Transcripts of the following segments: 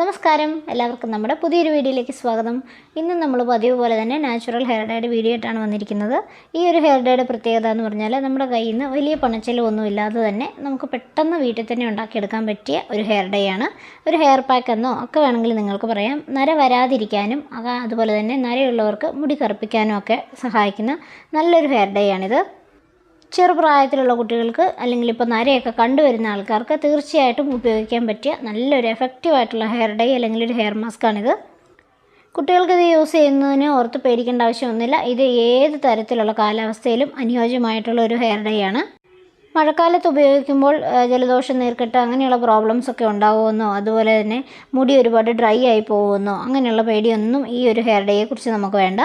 നമസ്കാരം. എല്ലാവർക്കും നമ്മുടെ പുതിയൊരു വീഡിയോയിലേക്ക് സ്വാഗതം. ഇന്ന് നമ്മൾ പതിവ് പോലെ തന്നെ നാച്ചുറൽ ഹെയർ ഡൈഡ് വീഡിയോ ആയിട്ടാണ് വന്നിരിക്കുന്നത്. ഈ ഒരു ഹെയർ ഡൈഡ് പ്രത്യേകത എന്ന് പറഞ്ഞാൽ നമ്മുടെ കയ്യിൽ നിന്ന് വലിയ പണച്ചെലവൊന്നും ഇല്ലാതെ തന്നെ നമുക്ക് പെട്ടെന്ന് വീട്ടിൽ തന്നെ ഉണ്ടാക്കിയെടുക്കാൻ പറ്റിയ ഒരു ഹെയർ ഡൈ ആണ്. ഒരു ഹെയർ പാക്ക് എന്നോ ഒക്കെ വേണമെങ്കിൽ നിങ്ങൾക്ക് പറയാം. നര വരാതിരിക്കാനും അതുപോലെ തന്നെ നരയുള്ളവർക്ക് മുടി കറുപ്പിക്കാനും ഒക്കെ സഹായിക്കുന്ന നല്ലൊരു ഹെയർ ഡൈ ആണിത്. ചെറുപ്രായത്തിലുള്ള കുട്ടികൾക്ക് അല്ലെങ്കിൽ ഇപ്പോൾ നരയൊക്കെ കണ്ടുവരുന്ന ആൾക്കാർക്ക് തീർച്ചയായിട്ടും ഉപയോഗിക്കാൻ പറ്റിയ നല്ലൊരു എഫക്റ്റീവ് ആയിട്ടുള്ള ഹെയർ ഡൈ അല്ലെങ്കിൽ ഒരു ഹെയർ മാസ്കാണിത് കുട്ടികൾക്ക് ഇത് യൂസ് ചെയ്യുന്നതിന് ഓർത്ത് പേടിക്കേണ്ട ആവശ്യമൊന്നുമില്ല. ഇത് ഏത് തരത്തിലുള്ള കാലാവസ്ഥയിലും അനുയോജ്യമായിട്ടുള്ള ഒരു ഹെയർ ഡൈ ആണ്. മഴക്കാലത്ത് ഉപയോഗിക്കുമ്പോൾ ജലദോഷം നീർക്കെട്ട് അങ്ങനെയുള്ള പ്രോബ്ലംസ് ഒക്കെ ഉണ്ടാകുമെന്നോ അതുപോലെ തന്നെ മുടി ഒരുപാട് ഡ്രൈ ആയി പോകുമെന്നോ അങ്ങനെയുള്ള പേടിയൊന്നും ഈ ഒരു ഹെയർ ഡേയെക്കുറിച്ച് നമുക്ക് വേണ്ട.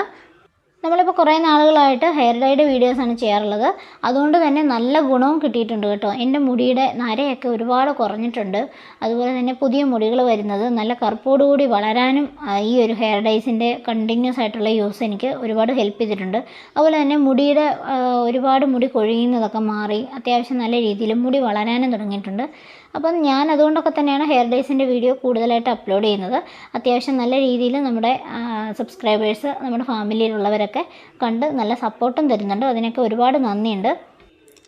നമ്മളിപ്പോൾ കുറേ നാളുകളായിട്ട് ഹെയർ ഡൈയുടെ വീഡിയോസാണ് ചെയ്യാറുള്ളത്. അതുകൊണ്ട് തന്നെ നല്ല ഗുണവും കിട്ടിയിട്ടുണ്ട് കേട്ടോ. എന്റെ മുടിയുടെ നരയൊക്കെ ഒരുപാട് കുറഞ്ഞിട്ടുണ്ട്. അതുപോലെ തന്നെ പുതിയ മുടികൾ വരുന്നത് നല്ല കറുപ്പോടുകൂടി വളരാനും ഈ ഒരു ഹെയർ ഡൈസിന്റെ കണ്ടിന്യൂസ് ആയിട്ടുള്ള യൂസ് എനിക്ക് ഒരുപാട് ഹെൽപ്പ് ചെയ്തിട്ടുണ്ട്. അതുപോലെ തന്നെ മുടിയുടെ ഒരുപാട് മുടി കൊഴിയുന്നതൊക്കെ മാറി അത്യാവശ്യം നല്ല രീതിയിൽ മുടി വളരാനും തുടങ്ങിയിട്ടുണ്ട്. അപ്പം ഞാൻ അതുകൊണ്ടൊക്കെ തന്നെയാണ് ഹെയർ ഡേയ്സിന്റെ വീഡിയോ കൂടുതലായിട്ട് അപ്ലോഡ് ചെയ്യുന്നത്. അത്യാവശ്യം നല്ല രീതിയിൽ നമ്മുടെ സബ്സ്ക്രൈബേഴ്സ് നമ്മുടെ ഫാമിലിയിലുള്ളവരൊക്കെ കണ്ട് നല്ല സപ്പോർട്ടും തരുന്നുണ്ട്. അതിനൊക്കെ ഒരുപാട് നന്ദിയുണ്ട്.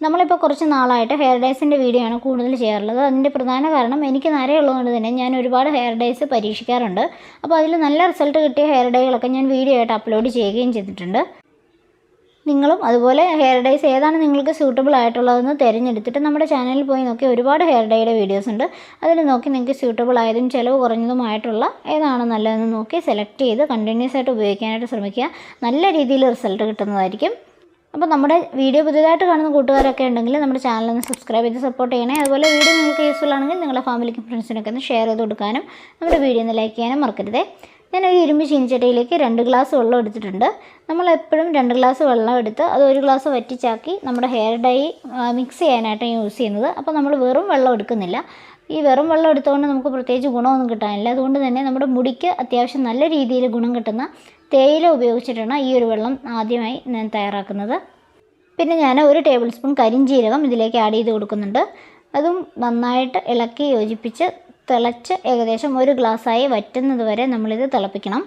നമ്മളിപ്പോൾ കുറച്ച് നാളായിട്ട് ഹെയർ ഡേയ്സിന്റെ വീഡിയോ ആണ് കൂടുതൽ ചെയ്യാറുള്ളത്. അതിന്റെ പ്രധാന കാരണം എനിക്ക് നരയുള്ളതുകൊണ്ട് തന്നെ ഞാൻ ഒരുപാട് ഹെയർ ഡേയ്സ് പരീക്ഷിക്കാറുണ്ട്. അപ്പോൾ അതിൽ നല്ല റിസൾട്ട് കിട്ടിയ ഹെയർ ഡേകളൊക്കെ ഞാൻ വീഡിയോ ആയിട്ട് അപ്ലോഡ് ചെയ്യുകയും ചെയ്തിട്ടുണ്ട്. നിങ്ങളും അതുപോലെ ഹെയർ ഡൈസ് ഏതാണ് നിങ്ങൾക്ക് സ്യൂട്ടബിൾ ആയിട്ടുള്ളതെന്ന് തിരഞ്ഞെടുത്തിട്ട് നമ്മുടെ ചാനലിൽ പോയി നോക്കി ഒരുപാട് ഹെയർ ഡൈയുടെ വീഡിയോസ് ഉണ്ട്. അതിൽ നോക്കി നിങ്ങൾക്ക് സ്യൂട്ടബിൾ ആയതും ചിലവ് കുറഞ്ഞതുമായിട്ടുള്ള ഏതാണ് നല്ലതെന്ന് നോക്കി സെലക്ട് ചെയ്ത് കണ്ടിന്യൂസ് ആയിട്ട് ഉപയോഗിക്കാനായിട്ട് ശ്രമിക്കുക. നല്ല രീതിയിൽ റിസൾട്ട് കിട്ടുന്നതായിരിക്കും. അപ്പോൾ നമ്മുടെ വീഡിയോ പുതിയതായിട്ട് കാണുന്ന കൂട്ടുകാരൊക്കെ ഉണ്ടെങ്കിൽ നമ്മുടെ ചാനൽ ഒന്ന് സബ്സ്ക്രൈബ് ചെയ്ത് സപ്പോർട്ട് ചെയ്യണേ. അതുപോലെ വീഡിയോ നിങ്ങൾക്ക് യൂസ്ഫുൾ ആണെങ്കിൽ നിങ്ങളുടെ ഫാമിലിക്കും ഫ്രണ്ട്സിനൊക്കെ ഒന്ന് ഷെയർ ചെയ്ത് കൊടുക്കാനും നമ്മുടെ വീഡിയോ ഒന്ന് ലൈക്ക് ചെയ്യാനും മറക്കരുതേ. ഞാനൊരു ഇരുമ്പ് ചീനിച്ചട്ടിയിലേക്ക് രണ്ട് ഗ്ലാസ് വെള്ളം എടുത്തിട്ടുണ്ട്. നമ്മൾ എപ്പോഴും രണ്ട് ഗ്ലാസ് വെള്ളം എടുത്ത് അത് ഒരു ഗ്ലാസ് വറ്റിച്ചാക്കി നമ്മുടെ ഹെയർ ഡൈ മിക്സ് ചെയ്യാനായിട്ടാണ് യൂസ് ചെയ്യുന്നത്. അപ്പോൾ നമ്മൾ വെറും വെള്ളം എടുക്കുന്നില്ല. ഈ വെറും വെള്ളം എടുത്തുകൊണ്ട് നമുക്ക് പ്രത്യേകിച്ച് ഗുണമൊന്നും കിട്ടാനില്ല. അതുകൊണ്ട് തന്നെ നമ്മുടെ മുടിക്ക് അത്യാവശ്യം നല്ല രീതിയിൽ ഗുണം കിട്ടുന്ന തേയില ഉപയോഗിച്ചിട്ടാണ് ഈ ഒരു വെള്ളം ആദ്യമായി ഞാൻ തയ്യാറാക്കുന്നത്. പിന്നെ ഞാൻ ഒരു ടേബിൾ സ്പൂൺ കരിഞ്ചീരകം ഇതിലേക്ക് ആഡ് ചെയ്ത് കൊടുക്കുന്നുണ്ട്. അതും നന്നായിട്ട് ഇളക്കി യോജിപ്പിച്ച് തിളച്ച് ഏകദേശം ഒരു ഗ്ലാസ്സായി വറ്റുന്നത് വരെ നമ്മളിത് തിളപ്പിക്കണം.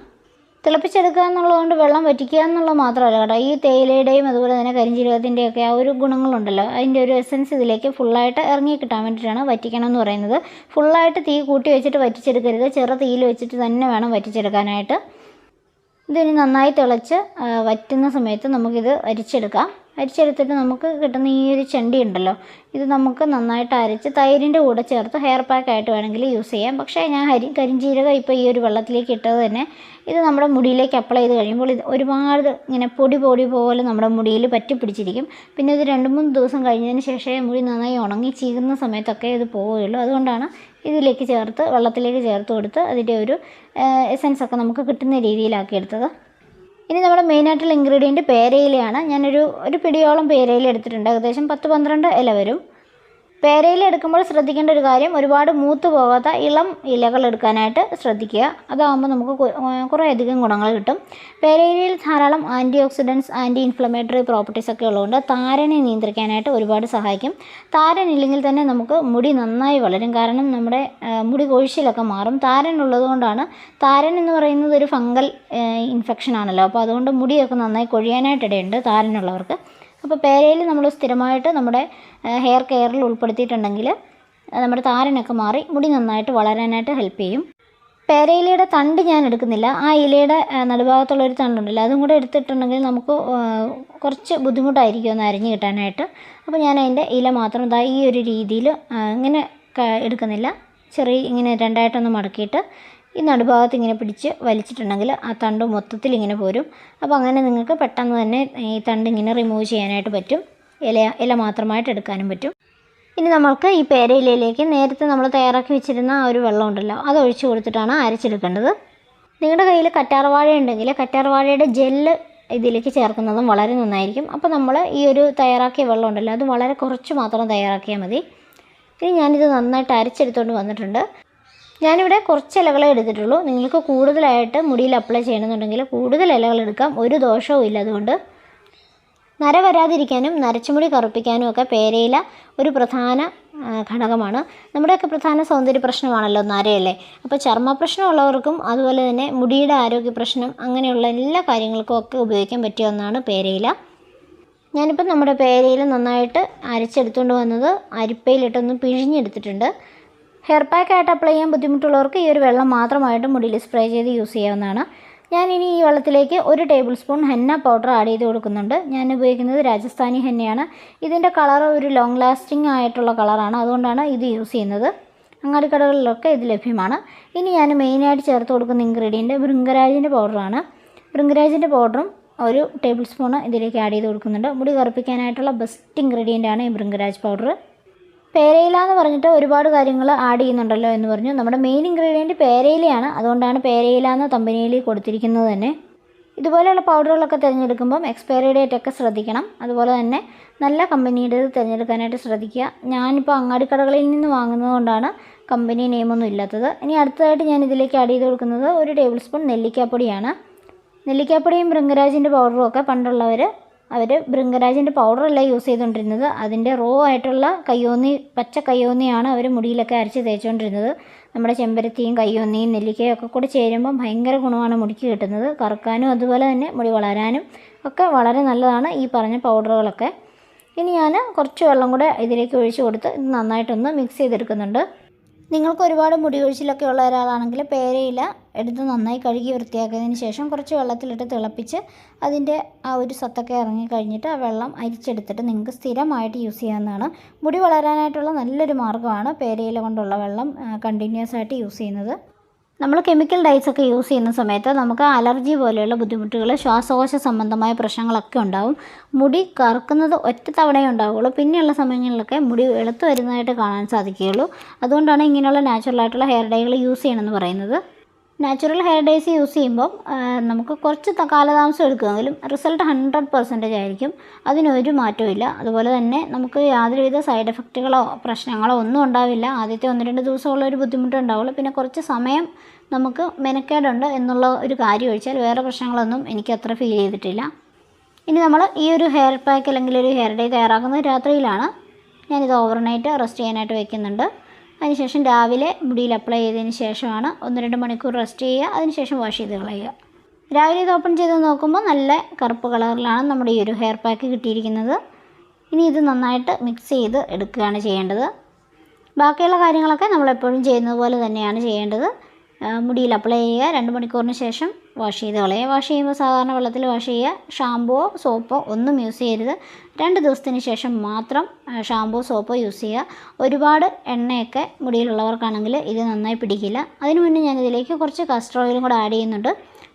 തിളപ്പിച്ചെടുക്കുക എന്നുള്ളതുകൊണ്ട് വെള്ളം വറ്റിക്കുക എന്നുള്ളത് മാത്രമല്ല കേട്ടോ. ഈ തേയിലയുടെയും അതുപോലെ തന്നെ കരിഞ്ചീരകത്തിന്റെയൊക്കെ ആ ഒരു ഗുണങ്ങളുണ്ടല്ലോ. അതിന്റെ ഒരു എസൻസ് ഇതിലേക്ക് ഫുള്ളായിട്ട് ഇറങ്ങി കിട്ടാൻ വേണ്ടിയിട്ടാണ് വറ്റിക്കണം എന്ന് പറയുന്നത്. ഫുള്ളായിട്ട് തീ കൂട്ടി വെച്ചിട്ട് വറ്റിച്ചെടുക്കരുത്. ചെറു തീയിൽ വെച്ചിട്ട് തന്നെ വേണം വറ്റിച്ചെടുക്കാനായിട്ട്. ഇതിന് നന്നായി തിളച്ച് വറ്റുന്ന സമയത്ത് നമുക്കിത് അരിച്ചെടുക്കാം. അരിച്ചെടുത്തിട്ട് നമുക്ക് കിട്ടുന്ന ഈ ഒരു ചെണ്ടി ഉണ്ടല്ലോ ഇത് നമുക്ക് നന്നായിട്ട് അരച്ച് തൈരിന്റെ കൂടെ ചേർത്ത് ഹെയർ പാക്ക് ആയിട്ട് വേണമെങ്കിൽ യൂസ് ചെയ്യാം. പക്ഷേ ഞാൻ ഹരി കരിഞ്ജീരകം ഇപ്പോൾ ഈ ഒരു വെള്ളത്തിലേക്ക് ഇട്ടത് തന്നെ ഇത് നമ്മുടെ മുടിയിലേക്ക് അപ്ലൈ ചെയ്ത് കഴിയുമ്പോൾ ഇത് ഒരുപാട് ഇങ്ങനെ പൊടി പൊടി പോലെ നമ്മുടെ മുടിയിൽ പറ്റി പിടിച്ചിരിക്കും. പിന്നെ ഇത് രണ്ട് മൂന്ന് ദിവസം കഴിഞ്ഞതിന് ശേഷമേ മുടി നന്നായി ഉണങ്ങി ചീകുന്ന സമയത്തൊക്കെ ഇത് പോവുകയുള്ളൂ. അതുകൊണ്ടാണ് ഇതിലേക്ക് ചേർത്ത് വെള്ളത്തിലേക്ക് ചേർത്ത് കൊടുത്ത് അതിന്റെ ഒരു എസൻസ് ഒക്കെ നമുക്ക് കിട്ടുന്ന രീതിയിലാക്കി എടുത്തത്. ഇനി നമ്മുടെ മെയിനായിട്ടുള്ള ഇൻഗ്രീഡിയന്റ് പേരയിലയാണ്. ഞാനൊരു ഒരു പിടിയോളം പേരയില എടുത്തിട്ടുണ്ട്. ഏകദേശം പത്ത് പന്ത്രണ്ട് ഇല വരും. പേരയില എടുക്കുമ്പോൾ ശ്രദ്ധിക്കേണ്ട ഒരു കാര്യം ഒരുപാട് മൂത്ത് പോകാത്ത ഇളം ഇലകൾ എടുക്കാനായിട്ട് ശ്രദ്ധിക്കുക. അതാകുമ്പോൾ നമുക്ക് കുറേ അധികം ഗുണങ്ങൾ കിട്ടും. പേരയിലയിൽ ധാരാളം anti oxidants anti inflammatory properties ഒക്കെ ഉള്ളതുകൊണ്ട് താരനെ നിയന്ത്രിക്കാനായിട്ട് ഒരുപാട് സഹായിക്കും. താരൻ ഇല്ലെങ്കിൽ തന്നെ നമുക്ക് മുടി നന്നായി വളരും. കാരണം നമ്മുടെ മുടി കൊഴിച്ചിലൊക്കെ മാറും. താരൻ ഉള്ളതുകൊണ്ടാണ് താരൻ എന്ന് പറയുന്നത് ഒരു ഫംഗൽ ഇൻഫെക്ഷൻ ആണല്ലോ. അപ്പോൾ അതുകൊണ്ട് മുടിയൊക്കെ നന്നായി കൊഴിയാനായിട്ടിടയുണ്ട് താരനുള്ളവർക്ക്. അപ്പോൾ പേരയിൽ നമ്മൾ സ്ഥിരമായിട്ട് നമ്മുടെ ഹെയർ കെയറിൽ ഉൾപ്പെടുത്തിയിട്ടുണ്ടെങ്കിൽ നമ്മുടെ താരനൊക്കെ മാറി മുടി നന്നായിട്ട് വളരാനായിട്ട് ഹെൽപ്പ് ചെയ്യും. പേരയിലയുടെ തണ്ട് ഞാൻ എടുക്കുന്നില്ല. ആ ഇലയുടെ നടുഭാഗത്തുള്ള ഒരു തണ്ടുണ്ടല്ലോ അതും കൂടെ എടുത്തിട്ടുണ്ടെങ്കിൽ നമുക്ക് കുറച്ച് ബുദ്ധിമുട്ടായിരിക്കും ഒന്ന് അരിഞ്ഞ് കിട്ടാനായിട്ട്. അപ്പോൾ ഞാൻ അതിന്റെ ഇല മാത്രം ഇതാ ഈ ഒരു രീതിയിൽ ഇങ്ങനെ എടുക്കുന്നില്ല. ചെറിയ ഇങ്ങനെ രണ്ടായിട്ടൊന്ന് മടക്കിയിട്ട് ഈ നടുഭാഗത്ത് ഇങ്ങനെ പിടിച്ച് വലിച്ചിട്ടുണ്ടെങ്കിൽ ആ തണ്ട് മൊത്തത്തിൽ ഇങ്ങനെ പോരും. അപ്പോൾ അങ്ങനെ നിങ്ങൾക്ക് പെട്ടെന്ന് തന്നെ ഈ തണ്ട് ഇങ്ങനെ റിമൂവ് ചെയ്യാനായിട്ട് പറ്റും. ഇല ഇല മാത്രമായിട്ട് എടുക്കാനും പറ്റും. ഇനി നമ്മൾക്ക് ഈ പേരയിലയിലേക്ക് നേരത്തെ നമ്മൾ തയ്യാറാക്കി വെച്ചിരുന്ന ആ ഒരു വെള്ളം ഉണ്ടല്ലോ അത് ഒഴിച്ചു കൊടുത്തിട്ടാണ് അരച്ചെടുക്കേണ്ടത്. നിങ്ങളുടെ കയ്യിൽ കറ്റാർവാഴ ഉണ്ടെങ്കിൽ കറ്റാർവാഴയുടെ ജെല്ല് ഇതിലേക്ക് ചേർക്കുന്നതും വളരെ നന്നായിരിക്കും. അപ്പോൾ നമ്മൾ ഈ ഒരു തയ്യാറാക്കിയ വെള്ളം ഉണ്ടല്ലോ അത് വളരെ കുറച്ച് മാത്രം തയ്യാറാക്കിയാൽ മതി. ഇനി ഞാനിത് നന്നായിട്ട് അരച്ചെടുത്തുകൊണ്ട് വന്നിട്ടുണ്ട്. ഞാനിവിടെ കുറച്ച് ഇലകളെ എടുത്തിട്ടുള്ളൂ. നിങ്ങൾക്ക് കൂടുതലായിട്ട് മുടിയിൽ അപ്ലൈ ചെയ്യണമെന്നുണ്ടെങ്കിൽ കൂടുതൽ ഇലകൾ എടുക്കാം. ഒരു ദോഷവും ഇല്ല അതുകൊണ്ട്. നര വരാതിരിക്കാനും നരച്ചുമുടി കറുപ്പിക്കാനും ഒക്കെ പേരയില ഒരു പ്രധാന ഘടകമാണ്. നമ്മുടെയൊക്കെ പ്രധാന സൗന്ദര്യ പ്രശ്നമാണല്ലോ നരയല്ലേ? അപ്പോൾ ചർമ്മ പ്രശ്നമുള്ളവർക്കും അതുപോലെ തന്നെ മുടിയുടെ ആരോഗ്യ പ്രശ്നം അങ്ങനെയുള്ള എല്ലാ കാര്യങ്ങൾക്കും ഒക്കെ ഉപയോഗിക്കാൻ പറ്റിയ ഒന്നാണ് പേരയില. ഞാനിപ്പോൾ നമ്മുടെ പേരയില നന്നായിട്ട് അരച്ചെടുത്തുകൊണ്ട് വന്നത് അരിപ്പയിലിട്ടൊന്ന് പിഴിഞ്ഞെടുത്തിട്ടുണ്ട്. ഹെയർ പാക്കായിട്ട് അപ്ലൈ ചെയ്യാൻ ബുദ്ധിമുട്ടുള്ളവർക്ക് ഈ ഒരു വെള്ളം മാത്രമായിട്ട് മുടിയിൽ സ്പ്രേ ചെയ്ത് യൂസ് ചെയ്യാവുന്നതാണ്. ഞാൻ ഇനി ഈ വെള്ളത്തിലേക്ക് ഒരു table spoon henna powder add ചെയ്ത് കൊടുക്കുന്നുണ്ട്. ഞാൻ ഉപയോഗിക്കുന്നത് രാജസ്ഥാനി ഹെന്നയാണ്. ഇതിന്റെ കളർ ഒരു ലോങ് ലാസ്റ്റിംഗ് ആയിട്ടുള്ള കളറാണ്. അതുകൊണ്ടാണ് ഇത് യൂസ് ചെയ്യുന്നത്. അങ്ങാടിക്കടകളിലൊക്കെ ഇത് ലഭ്യമാണ്. ഇനി ഞാൻ മെയിനായിട്ട് ചേർത്ത് കൊടുക്കുന്ന ഇൻഗ്രീഡിയന്റ് ഭൃംഗരാജിന്റെ പൗഡറാണ് ഭൃംഗരാജിന്റെ പൗഡറും ഒരു ടേബിൾ സ്പൂൺ ഇതിലേക്ക് ആഡ് ചെയ്ത് കൊടുക്കുന്നുണ്ട്. മുടി കറുപ്പിക്കാനായിട്ടുള്ള ബെസ്റ്റ് ഇൻഗ്രീഡിയന്റ് ആണ് ഈ ഭൃംഗരാജ് പൗഡർ പേരയില എന്ന് പറഞ്ഞിട്ട് ഒരുപാട് കാര്യങ്ങൾ ആഡ് ചെയ്യുന്നുണ്ടല്ലോ എന്ന് പറഞ്ഞു. നമ്മുടെ മെയിൻ ഇൻഗ്രീഡിയന്റ് പേരയിലയാണ്. അതുകൊണ്ടാണ് പേരയില എന്ന കമ്പനിയിൽ കൊടുത്തിരിക്കുന്നത് തന്നെ. ഇതുപോലെയുള്ള പൗഡറുകളൊക്കെ തിരഞ്ഞെടുക്കുമ്പം എക്സ്പയറി ഡേറ്റ് ഒക്കെ ശ്രദ്ധിക്കണം. അതുപോലെ തന്നെ നല്ല കമ്പനിയുടേത് തിരഞ്ഞെടുക്കാനായിട്ട് ശ്രദ്ധിക്കുക. ഞാനിപ്പോൾ അങ്ങാടിക്കടകളിൽ നിന്ന് വാങ്ങുന്നത് കൊണ്ടാണ് കമ്പനി നെയിമൊന്നും ഇല്ലാത്തത്. ഇനി അടുത്തതായിട്ട് ഞാൻ ഇതിലേക്ക് ആഡ് ചെയ്ത് കൊടുക്കുന്നത് ഒരു ടേബിൾ സ്പൂൺ നെല്ലിക്കാപ്പൊടിയാണ്. നെല്ലിക്കാപ്പൊടിയും ഭൃംഗരാജിന്റെ പൗഡറും ഒക്കെ പണ്ടുള്ളവർ അവർ ഭൃംഗരാജിന്റെ പൗഡറല്ല യൂസ് ചെയ്തുകൊണ്ടിരുന്നത് അതിന്റെ റോ ആയിട്ടുള്ള കയ്യോന്നി പച്ച കയ്യോന്നിയാണ് അവർ മുടിയിലൊക്കെ അരച്ച് തേച്ചുകൊണ്ടിരുന്നത് നമ്മുടെ ചെമ്പരത്തിയും കയ്യോന്നിയും നെല്ലിക്കയും ഒക്കെ കൂടി ചേരുമ്പം ഭയങ്കര ഗുണമാണ് മുടിക്ക് കിട്ടുന്നത്. കറുക്കാനും അതുപോലെ തന്നെ മുടി വളരാനും ഒക്കെ വളരെ നല്ലതാണ് ഈ പറഞ്ഞ പൗഡറുകളൊക്കെ ഇനി ഞാൻ കുറച്ച് വെള്ളം കൂടെ ഇതിലേക്ക് ഒഴിച്ച് കൊടുത്ത് ഇത് നന്നായിട്ടൊന്ന് മിക്സ് ചെയ്തെടുക്കുന്നുണ്ട്. നിങ്ങൾക്ക് ഒരുപാട് മുടി കൊഴിച്ചിലൊക്കെ ഉള്ള ഒരാളാണെങ്കിൽ പേരയില എടുത്ത് നന്നായി കഴുകി വൃത്തിയാക്കിയതിന് ശേഷം കുറച്ച് വെള്ളത്തിലിട്ട് തിളപ്പിച്ച് അതിന്റെ ആ ഒരു സത്തൊക്കെ ഇറങ്ങി കഴിഞ്ഞിട്ട് ആ വെള്ളം അരിച്ചെടുത്തിട്ട് നിങ്ങൾക്ക് സ്ഥിരമായിട്ട് യൂസ് ചെയ്യാവുന്നതാണ്. മുടി വളരാനായിട്ടുള്ള നല്ലൊരു മാർഗമാണ് പേരയില കൊണ്ടുള്ള വെള്ളം കണ്ടിന്യൂസ് ആയിട്ട് യൂസ് ചെയ്യുന്നത്. നമ്മൾ കെമിക്കൽ ഡൈസ് ഒക്കെ യൂസ് ചെയ്യുന്ന സമയത്ത് നമുക്ക് അലർജി പോലെയുള്ള ബുദ്ധിമുട്ടുകൾ ശ്വാസകോശ സംബന്ധമായ പ്രശ്നങ്ങളൊക്കെ ഉണ്ടാവും. മുടി കറുക്കുന്നത് ഒറ്റ തവണയേ ഉണ്ടാവുകയുള്ളൂ. പിന്നെയുള്ള സമയങ്ങളിലൊക്കെ മുടി എളുത്തു വരുന്നതായിട്ട് കാണാൻ സാധിക്കുകയുള്ളൂ. അതുകൊണ്ടാണ് ഇങ്ങനെയുള്ള നാച്ചുറൽ ആയിട്ടുള്ള ഹെയർ ഡൈകൾ യൂസ് ചെയ്യണമെന്ന് പറയുന്നത്. നാച്ചുറൽ ഹെയർ ഡൈസ് യൂസ് ചെയ്യുമ്പോൾ നമുക്ക് കുറച്ച് കാലതാമസം എടുക്കുമെങ്കിലും റിസൾട്ട് ഹൺഡ്രഡ് പെർസെന്റേജ് ആയിരിക്കും. അതിനൊരു മാറ്റമില്ല അതുപോലെ തന്നെ നമുക്ക് യാതൊരുവിധ സൈഡ് എഫക്റ്റുകളോ പ്രശ്നങ്ങളോ ഒന്നും ഉണ്ടാവില്ല. ആദ്യത്തെ ഒന്ന് രണ്ട് ദിവസമുള്ള ഒരു ബുദ്ധിമുട്ടുണ്ടാവുള്ളൂ പിന്നെ കുറച്ച് സമയം നമുക്ക് മെനക്കേടുണ്ട് എന്നുള്ള ഒരു കാര്യം ഒഴിച്ചാൽ വേറെ പ്രശ്നങ്ങളൊന്നും എനിക്ക് അത്ര ഫീൽ ചെയ്തിട്ടില്ല. ഇനി നമ്മൾ ഈ ഒരു ഹെയർ പാക്ക് അല്ലെങ്കിൽ ഒരു ഹെയർ ഡേ തയ്യാറാക്കുന്നത് രാത്രിയിലാണ്. ഞാനിത് ഓവർനൈറ്റ് റെസ്റ്റ് ചെയ്യാനായിട്ട് വെക്കുന്നുണ്ട്. അതിനുശേഷം രാവിലെ മുടിയിൽ അപ്ലൈ ചെയ്തതിന് ശേഷമാണ് ഒന്ന് രണ്ട് മണിക്കൂർ റെസ്റ്റ് ചെയ്യുക അതിനുശേഷം വാഷ് ചെയ്ത് കളയുക. രാവിലെ ഇത് ഓപ്പൺ ചെയ്ത് നോക്കുമ്പോൾ നല്ല കറുപ്പ് കളറിലാണ് നമ്മുടെ ഈ ഒരു ഹെയർ പാക്ക് കിട്ടിയിരിക്കുന്നത്. ഇനി ഇത് നന്നായിട്ട് മിക്സ് ചെയ്ത് എടുക്കുകയാണ് ചെയ്യേണ്ടത്. ബാക്കിയുള്ള കാര്യങ്ങളൊക്കെ നമ്മളെപ്പോഴും ചെയ്യുന്നത് പോലെ തന്നെയാണ് ചെയ്യേണ്ടത്. മുടിയിൽ അപ്ലൈ ചെയ്യുക രണ്ട് മണിക്കൂറിന് ശേഷം വാഷ് ചെയ്ത് കളയുക വാഷ് ചെയ്യുമ്പോൾ സാധാരണ വെള്ളത്തിൽ വാഷ് ചെയ്യുക. ഷാമ്പോ സോപ്പോ ഒന്നും യൂസ് ചെയ്യരുത്. രണ്ട് ദിവസത്തിന് ശേഷം മാത്രം ഷാമ്പോ സോപ്പോ യൂസ് ചെയ്യുക. ഒരുപാട് എണ്ണയൊക്കെ മുടിയിലുള്ളവർക്കാണെങ്കിൽ ഇത് നന്നായി പിടിക്കില്ല. അതിനു മുന്നേ ഞാൻ ഇതിലേക്ക് കുറച്ച് കാസ്റ്റർ ഓയിലും കൂടെ ആഡ് ചെയ്യുന്നുണ്ട്.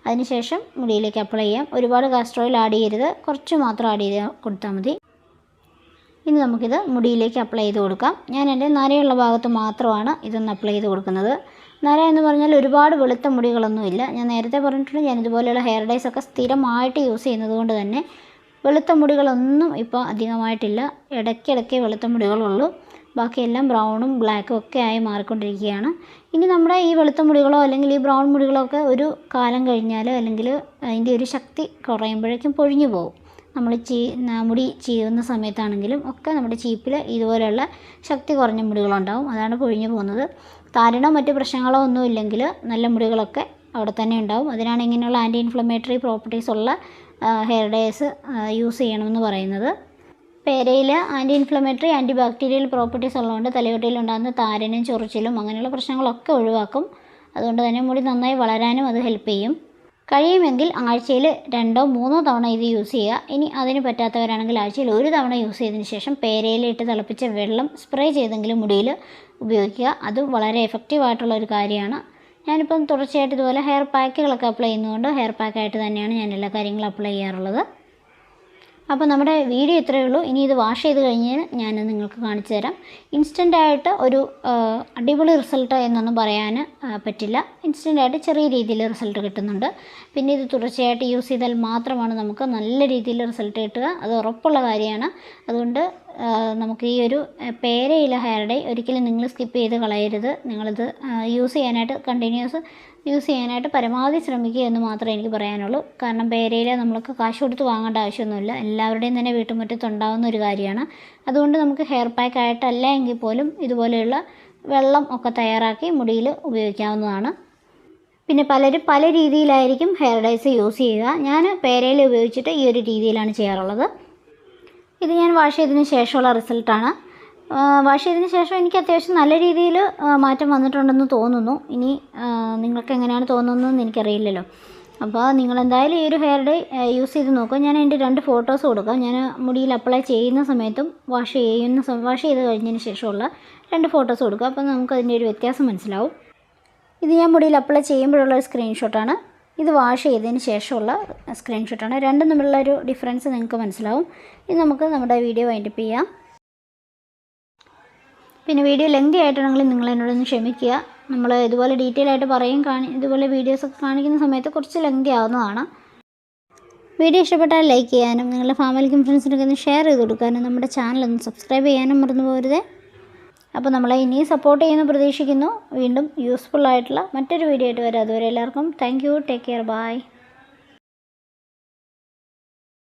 അതിനുശേഷം മുടിയിലേക്ക് അപ്ലൈ ചെയ്യാം. ഒരുപാട് കാസ്റ്റർ ഓയിൽ ആഡ് ചെയ്യരുത്. കുറച്ച് മാത്രം ആഡ് ചെയ്ത് കൊടുത്താൽ മതി. ഇനി നമുക്കിത് മുടിയിലേക്ക് അപ്ലൈ ചെയ്ത് കൊടുക്കാം. ഞാൻ എന്റെ നരയുള്ള ഭാഗത്ത് മാത്രമാണ് ഇതൊന്ന് അപ്ലൈ ചെയ്ത് കൊടുക്കുന്നത്. നര എന്ന് പറഞ്ഞാൽ ഒരുപാട് വെളുത്ത മുടികളൊന്നുമില്ല. ഞാൻ നേരത്തെ പറഞ്ഞിട്ടുണ്ട് ഞാൻ ഇതുപോലെയുള്ള ഹെയർ ഒക്കെ സ്ഥിരമായിട്ട് യൂസ് ചെയ്യുന്നത് കൊണ്ട് തന്നെ വെളുത്ത മുടികളൊന്നും ഇപ്പോൾ അധികമായിട്ടില്ല. ഇടയ്ക്കിടയ്ക്ക് വെളുത്ത മുടികളുള്ളൂ. ബാക്കിയെല്ലാം ബ്രൗണും ബ്ലാക്കും ഒക്കെ ആയി മാറിക്കൊണ്ടിരിക്കുകയാണ്. ഇനി നമ്മുടെ ഈ വെളുത്ത മുടികളോ അല്ലെങ്കിൽ ഈ ബ്രൗൺ മുടികളോ ഒക്കെ ഒരു കാലം കഴിഞ്ഞാൽ അല്ലെങ്കിൽ അതിന്റെ ഒരു ശക്തി കുറയുമ്പോഴേക്കും പൊഴിഞ്ഞു പോകും. നമ്മൾ ചീ മുടി ചീവുന്ന സമയത്താണെങ്കിലും ഒക്കെ നമ്മുടെ ചീപ്പിൽ ഇതുപോലെയുള്ള ശക്തി കുറഞ്ഞ മുടികളുണ്ടാവും. അതാണ് പൊഴിഞ്ഞു പോകുന്നത്. താരനോ മറ്റ് പ്രശ്നങ്ങളോ ഒന്നും ഇല്ലെങ്കിൽ നല്ല മുടികളൊക്കെ അവിടെ തന്നെ ഉണ്ടാവും. അതിനാണ് ഇങ്ങനെയുള്ള ആന്റി ഇൻഫ്ലമേറ്ററി പ്രോപ്പർട്ടീസ് ഉള്ള ഹെയർ ഡേസ് യൂസ് ചെയ്യണമെന്ന് പറയുന്നത്. പേരയിൽ anti inflammatory anti bacterial properties ഉള്ളതുകൊണ്ട് തലയോട്ടിയിൽ തലയോട്ടിയിലുണ്ടാകുന്ന താരനും ചൊറിച്ചിലും അങ്ങനെയുള്ള പ്രശ്നങ്ങളൊക്കെ ഒഴിവാക്കും. അതുകൊണ്ട് തന്നെ മുടി നന്നായി വളരാനും അത് ഹെൽപ്പ് ചെയ്യും. കഴിയുമെങ്കിൽ ആഴ്ചയിൽ രണ്ടോ മൂന്നോ തവണ ഇത് യൂസ് ചെയ്യുക. ഇനി അതിന് പറ്റാത്തവരാണെങ്കിൽ ആഴ്ചയിൽ ഒരു തവണ യൂസ് ചെയ്തതിന് ശേഷം പേരയിലിട്ട് തിളപ്പിച്ച വെള്ളം സ്പ്രേ ചെയ്തെങ്കിലും മുടിയിൽ ഉപയോഗിക്കുക. അത് വളരെ എഫക്റ്റീവ് ആയിട്ടുള്ള ഒരു കാര്യമാണ്. ഞാനിപ്പം തുടർച്ചയായിട്ട് ഇതുപോലെ ഹെയർ പാക്കുകളൊക്കെ അപ്ലൈ ചെയ്യുന്നതുകൊണ്ട് ഹെയർ പാക്കായിട്ട് തന്നെയാണ് ഞാൻ എല്ലാ കാര്യങ്ങളും അപ്ലൈ ചെയ്യാറുള്ളത്. അപ്പോൾ നമ്മുടെ വീഡിയോ ഇത്രയേ ഉള്ളൂ. ഇനി ഇത് വാഷ് ചെയ്ത് കഴിഞ്ഞ് ഞാൻ നിങ്ങൾക്ക് കാണിച്ചു തരാം. ഇൻസ്റ്റന്റ് ആയിട്ട് ഒരു അടിപൊളി റിസൾട്ട് എന്നൊന്നും പറയാൻ പറ്റില്ല. ഇൻസ്റ്റന്റ് ആയിട്ട് ചെറിയ രീതിയിൽ റിസൾട്ട് കിട്ടുന്നുണ്ട്. പിന്നെ ഇത് തുടർച്ചയായിട്ട് യൂസ് ചെയ്താൽ മാത്രമാണ് നമുക്ക് നല്ല രീതിയിൽ റിസൾട്ട് കിട്ടുക. അത് ഉറപ്പുള്ള കാര്യമാണ്. അതുകൊണ്ട് നമുക്ക് ഈ ഒരു പേരയില ഹെയർ ഡൈ ഒരിക്കലും നിങ്ങൾ സ്കിപ്പ് ചെയ്ത് കളയരുത്. നിങ്ങളിത് യൂസ് ചെയ്യാനായിട്ട് കണ്ടിന്യൂസ് യൂസ് ചെയ്യാനായിട്ട് പരമാവധി ശ്രമിക്കുക എന്ന് മാത്രമേ എനിക്ക് പറയാനുള്ളൂ. കാരണം പേരയില നമ്മൾക്ക് കാശ് കൊടുത്ത് വാങ്ങേണ്ട ആവശ്യമൊന്നുമില്ല. എല്ലാവരുടെയും തന്നെ വീട്ടുമുറ്റത്ത് ഉണ്ടാകുന്ന ഒരു കാര്യമാണ്. അതുകൊണ്ട് നമുക്ക് ഹെയർ പാക്ക് ആയിട്ടല്ല എങ്കിൽ പോലും ഇതുപോലെയുള്ള വെള്ളം ഒക്കെ തയ്യാറാക്കി മുടിയിൽ ഉപയോഗിക്കാവുന്നതാണ്. പിന്നെ പലരും പല രീതിയിലായിരിക്കും ഹെയർ ഡൈസ് യൂസ് ചെയ്യുക. ഞാൻ പേരയിൽ ഉപയോഗിച്ചിട്ട് ഈ ഒരു രീതിയിലാണ് ചെയ്യാറുള്ളത്. ഇത് ഞാൻ വാഷ് ചെയ്തതിന് ശേഷമുള്ള റിസൾട്ടാണ് വാഷ് ചെയ്തതിന് ശേഷം എനിക്ക് അത്യാവശ്യം നല്ല രീതിയിൽ മാറ്റം വന്നിട്ടുണ്ടെന്ന് തോന്നുന്നു. ഇനി നിങ്ങൾക്ക് എങ്ങനെയാണ് തോന്നുന്നതെന്ന് എനിക്കറിയില്ലല്ലോ. അപ്പോൾ നിങ്ങൾ എന്തായാലും ഈ ഒരു ഹെയർ ഡേ യൂസ് ചെയ്ത് നോക്കുക. ഞാൻ അതിന്റെ രണ്ട് ഫോട്ടോസ് കൊടുക്കാം. ഞാൻ മുടിയിൽ അപ്ലൈ ചെയ്യുന്ന സമയത്തും വാഷ് ചെയ്യുന്ന വാഷ് ചെയ്ത് കഴിഞ്ഞതിന് ശേഷമുള്ള രണ്ട് ഫോട്ടോസ് കൊടുക്കുക അപ്പോൾ നമുക്ക് അതിന്റെ ഒരു വ്യത്യാസം മനസ്സിലാവും. ഇത് ഞാൻ മുടിയിൽ അപ്ലൈ ചെയ്യുമ്പോഴുള്ള ഒരു സ്ക്രീൻഷോട്ടാണ് ഇത് വാഷ് ചെയ്തതിന് ശേഷമുള്ള സ്ക്രീൻഷോട്ടാണ് രണ്ടും തമ്മിലുള്ള ഒരു ഡിഫറൻസ് നിങ്ങൾക്ക് മനസ്സിലാവും. ഇത് നമുക്ക് നമ്മുടെ വീഡിയോ വൈൻഡപ്പ് ചെയ്യാം. പിന്നെ വീഡിയോ ലെങ്തി ആയിട്ടാണെങ്കിലും നിങ്ങൾ എന്നോടൊന്ന് ക്ഷമിക്കുക. നമ്മൾ ഇതുപോലെ ഡീറ്റെയിൽ ആയിട്ട് പറയും കാണി ഇതുപോലെ വീഡിയോസൊക്കെ കാണിക്കുന്ന സമയത്ത് കുറച്ച് ലെങ്തി ആവുന്നതാണ്. വീഡിയോ ഇഷ്ടപ്പെട്ടാൽ ലൈക്ക് ചെയ്യാനും നിങ്ങളുടെ ഫാമിലിക്കും ഫ്രണ്ട്സിനൊക്കെ ഒന്ന് ഷെയർ ചെയ്ത് കൊടുക്കാനും നമ്മുടെ ചാനൽ ഒന്ന് സബ്സ്ക്രൈബ് ചെയ്യാനും മറന്നു പോകരുതേ. അപ്പോൾ നമ്മളെ ഇനിയും സപ്പോർട്ട് ചെയ്യുന്നു പ്രതീക്ഷിക്കുന്നു. വീണ്ടും യൂസ്ഫുൾ ആയിട്ടുള്ള മറ്റൊരു വീഡിയോ ആയിട്ട് വരാം. അതുവരെ എല്ലാവർക്കും thank you take care bye